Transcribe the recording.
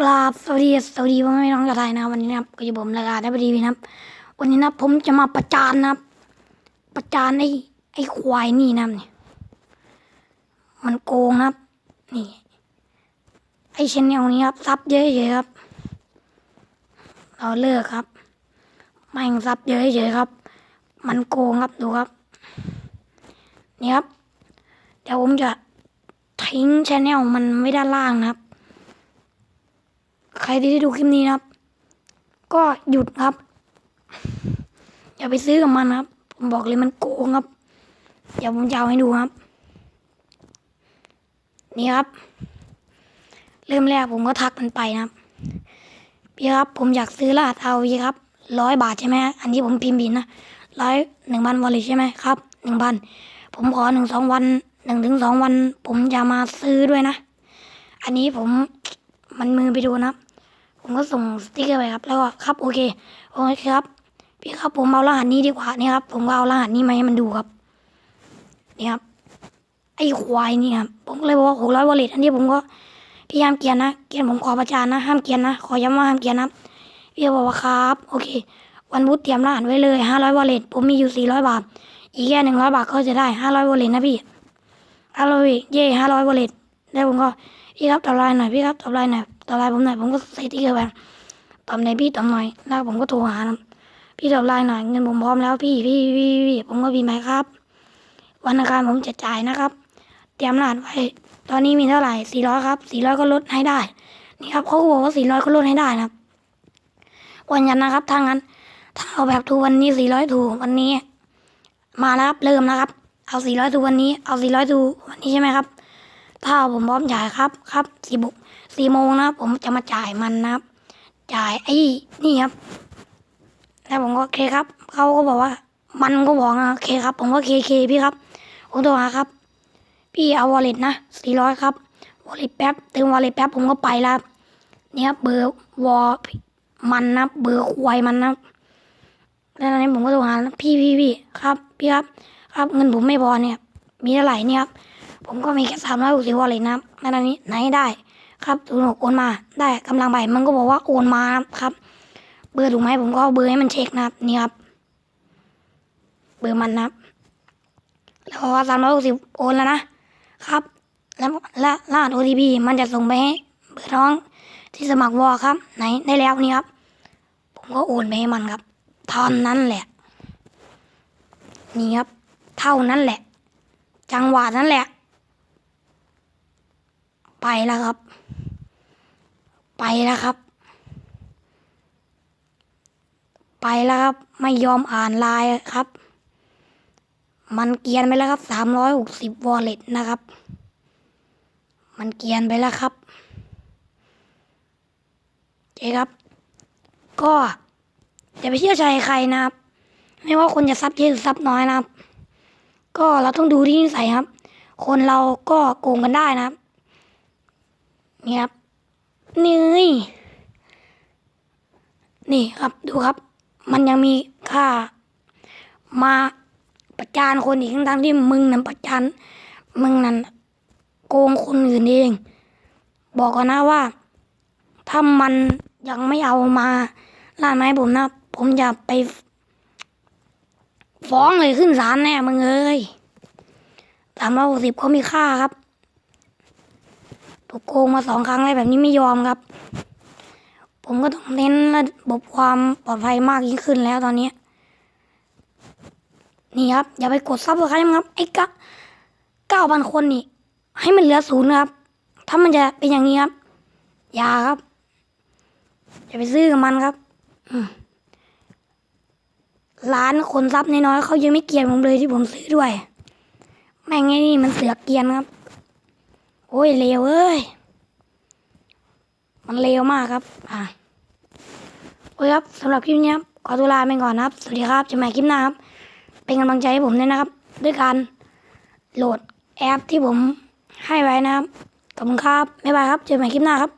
กราบสวัสดีสวัสดีพ่อแม่น้องชาวไทยนะครับวันนี้นะครับก็จะผมรายการได้พอดีนะครับ วันนี้นะผมจะมาประจานนะครับ ประจานไอ้ไอ้ควายนี่นะเนี่ยมันโกงนะครับ นี่ ไอ้ชแนลนี้ครับซับเยอะเฉยๆครับ เราเลิกครับแม่งซับเยอะเฉยๆครับ มันโกงครับดูครับ นี่ครับ เดี๋ยวผมจะทิ้งชแนลมันไว้ด้านล่างนะครับ ใครที่ได้ดูคลิปนี้นะครับ ก็หยุดครับ อย่าไปซื้อกับมันครับ ผมบอกเลยมันโกงครับ เดี๋ยวผมจะเอาให้ดูครับ นี่ครับ เริ่มแรกผมก็ทักมันไปนะครับ พี่ครับผมอยากซื้อรหัสเอาวีครับร้อยบาทใช่ไหมอันนี้ผมพิมพ์บินนะร้อยหนึ่งพันวอลลตใช่ไหมครับหนึ่งพันผมขอหนึ่งสองวันหนึ่งถึงสองวัน ผมจะมาซื้อด้วยนะ อันนี้ผมมันมือไปดูนะครับ ผมก็ส่งสติ๊กเกอร์ไปครับ แล้วก็ครับโอเคโอเคครับ พี่ครับผมเอารหัสนี้ดีกว่านี่ครับ ผมก็เอารหัสนี้มาให้มันดูครับ นี่ครับ ไอ้ควายนี่ครับ ผมก็เลยบอกว่าหกร้อยวอลเล็ตอันนี้ผมก็พยายามเกียนนะ เกียนผมขอประจานนะห้ามเกียนนะ ขอย้ำว่าห้ามเกียนนะพี่บอกว่าครับ โอเค วันพุธเตรียมรหัสไว้เลยห้าร้อยวอลเล็ตผมมีอยู่สี่ร้อยบาท อีกแค่หนึ่งร้อยบาทก็จะได้ห้าร้อยวอลเล็ตนะพี่ห้าร้อยเย่ห้าร้อยวอลเล็ตแล้วผมก็พี่ครับตอบไลน์หน่อยพี่ครับตอบไลน์หน่อย ตอไลน์ผมหน่อยผมก็ใส่ติ๊กเกอร์ไปตอบในอยพี่ตอบหน่อยแล้วผมก็โทรหานพี่ตอบไลน์หน่อยเงินผมพร้อมแล้วพี่พี่พี่พี่ผมก็บินไปครับ วันอังคารผมจะจ่ายนะครับ เตรียมรหัสไว้ ตอนนี้มีเท่าไหร่สี่ร้อยครับสี่ร้อยก็ลดให้ได้ นี่ครับเขาก็บอกว่าสี่ร้อยก็ลดให้ได้นะครับ วันยันนะครับถ้างั้น ถ้าเอาแบบถูวันนี้สี่ร้อยถูวันนี้ มาแล้วครับเริ่มนะครับ เอาสี่ร้อยถูวันนี้ เอาสี่ร้อยถูวันนี้ใช่ไหมครับ ถ้าผมพร้อมจ่ายครับครับสี่บุกสี่โมงนะผมจะมาจ่ายมันนะครับ จ่ายไอ้นี่ครับ แล้วผมก็โอเคครับเขาก็บอกว่า มันก็บอกนะโอเคครับ ผมก็เคเคพี่ครับผมโทรหาครับ พี่เอาวอลเล็ตนะสี่ร้อยครับวอลเล็ตแป๊บเติมวอลเล็ตแป๊บผมก็ไปแล้วนี่ครับเบอร์วอมันนะเบอร์ควายมันนะแล้วตอนนี้ผมก็โทรหาพี่พี่พี่ครับ พี่ครับ ครับเงินผมไม่พอเนี่ย มีเท่าไหร่เนี่ยครับ ผมก็มีแค่สามร้อยหกสิบวอลเล็ตนะครับแล้วตอนนี้ไหนได้ครับถูกโอนมาได้กำลังไปมันก็บอกว่าโอนมาครับ เบอร์ถูกไหมผมก็เอาเบอร์ให้มันเช็คนะครับนี่ครับ เบอร์มันนะครับแล้วก็สามร้อยหกสิบโอนแล้วนะครับ แล้วและรหัส OTP มันจะส่งไปให้เบอร์น้องที่สมัครวอครับ ไหนได้แล้วนี่ครับ ผมก็โอนไปให้มันครับเท่านั้นแหละ นี่ครับ เท่านั้นแหละ จังหวะนั้นแหละ ไปแล้วครับ ไปแล้วครับ ไปแล้วครับ ไม่ยอมอ่านไลน์ครับ มันเกียนไปแล้วครับสามร้อยหกสิบวอลเล็ตนะครับ มันเกียนไปแล้วครับเจ๊ครับ ก็อย่าไปเชื่อใจใครนะครับ ไม่ว่าคนจะซับเยอะหรือซับน้อยนะครับ ก็เราต้องดูที่นิสัยครับ คนเราก็โกงกันได้นะครับ นี่ครับนี่นี่ครับดูครับ มันยังมีค่า มาประจานคนอีกทั้งที่มึงนั่นประจานมึงนั่นโกงคนอื่นเอง บอกก่อนนะว่า ถ้ามันยังไม่เอามาล่าไม้ผมนะ ผมจะไป ฟ้องเลยขึ้นศาลแน่มึงเอ้ยสามร้อยหกสิบเขามีค่าครับ ถูกโกงมาสองครั้งเลยแบบนี้ไม่ยอมครับ ผมก็ต้องเน้นระบบความปลอดภัยมากยิ่งขึ้นแล้วตอนนี้ นี่ครับ อย่าไปกดซับสไครต์ครับไอ้กะเก้าพันคนนี่ ให้มันเหลือศูนย์ครับ ถ้ามันจะเป็นอย่างนี้ครับ อย่าครับอย่าไปซื้อกับมันครับร้านคนซับน้อยๆเขายังไม่เกลียดผมเลยที่ผมซื้อด้วย แม่งไอ้นี่มันเสือกเกียนครับ โอ้ยเลวเอ้ย มันเลวมากครับ อะ โอ้ยครับสำหรับคลิปนี้ครับขอตัวลาไปก่อนนะครับ สวัสดีครับเจอกันใหม่คลิปหน้าครับ เป็นกำลังใจให้ผมด้วยนะครับ ด้วยการโหลดแอปที่ผมให้ไว้นะครับ ขอบคุณครับ บ๊ายบายครับ เจอกันใหม่คลิปหน้าครับ